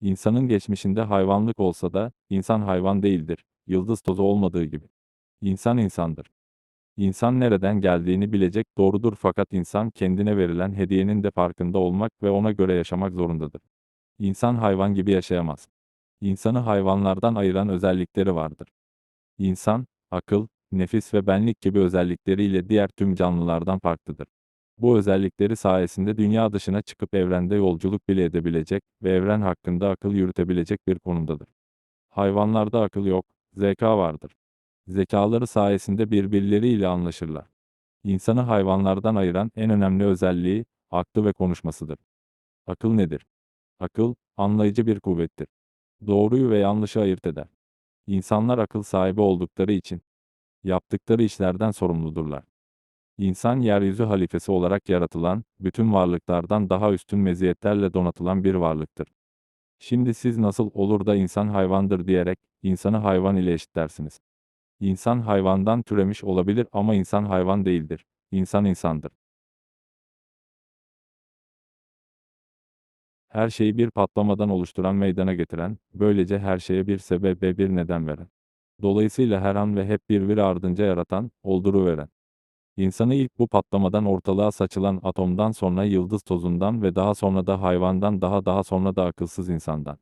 İnsanın geçmişinde hayvanlık olsa da, insan hayvan değildir, yıldız tozu olmadığı gibi. İnsan insandır. İnsan nereden geldiğini bilecek doğrudur fakat insan kendine verilen hediyenin de farkında olmak ve ona göre yaşamak zorundadır. İnsan hayvan gibi yaşayamaz. İnsanı hayvanlardan ayıran özellikleri vardır. İnsan, akıl, nefis ve benlik gibi özellikleriyle diğer tüm canlılardan farklıdır. Bu özellikleri sayesinde dünya dışına çıkıp evrende yolculuk bile edebilecek ve evren hakkında akıl yürütebilecek bir konumdadır. Hayvanlarda akıl yok, zeka vardır. Zekaları sayesinde birbirleriyle anlaşırlar. İnsanı hayvanlardan ayıran en önemli özelliği, aklı ve konuşmasıdır. Akıl nedir? Akıl, anlayıcı bir kuvvettir. Doğruyu ve yanlışı ayırt eder. İnsanlar akıl sahibi oldukları için, yaptıkları işlerden sorumludurlar. İnsan yeryüzü halifesi olarak yaratılan, bütün varlıklardan daha üstün meziyetlerle donatılan bir varlıktır. Şimdi siz nasıl olur da insan hayvandır diyerek, insanı hayvan ile eşitlersiniz. İnsan hayvandan türemiş olabilir ama insan hayvan değildir. İnsan insandır. Her şeyi bir patlamadan oluşturan meydana getiren, böylece her şeye bir sebep ve bir neden veren. Dolayısıyla her an ve hep birbiri ardınca yaratan, olduruveren. İnsanı ilk bu patlamadan ortalığa saçılan atomdan sonra yıldız tozundan ve daha sonra da hayvandan daha daha sonra da akılsız insandan.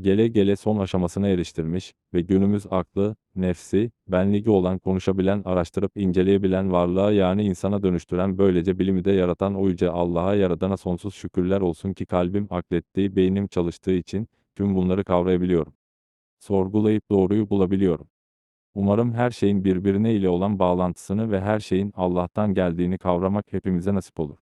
Gele gele son aşamasına eriştirmiş ve günümüz aklı, nefsi, benliği olan konuşabilen, araştırıp inceleyebilen varlığa yani insana dönüştüren böylece bilimi de yaratan o yüce Allah'a yaradana sonsuz şükürler olsun ki kalbim aklettiği, beynim çalıştığı için tüm bunları kavrayabiliyorum. Sorgulayıp doğruyu bulabiliyorum. Umarım her şeyin birbirine ile olan bağlantısını ve her şeyin Allah'tan geldiğini kavramak hepimize nasip olur.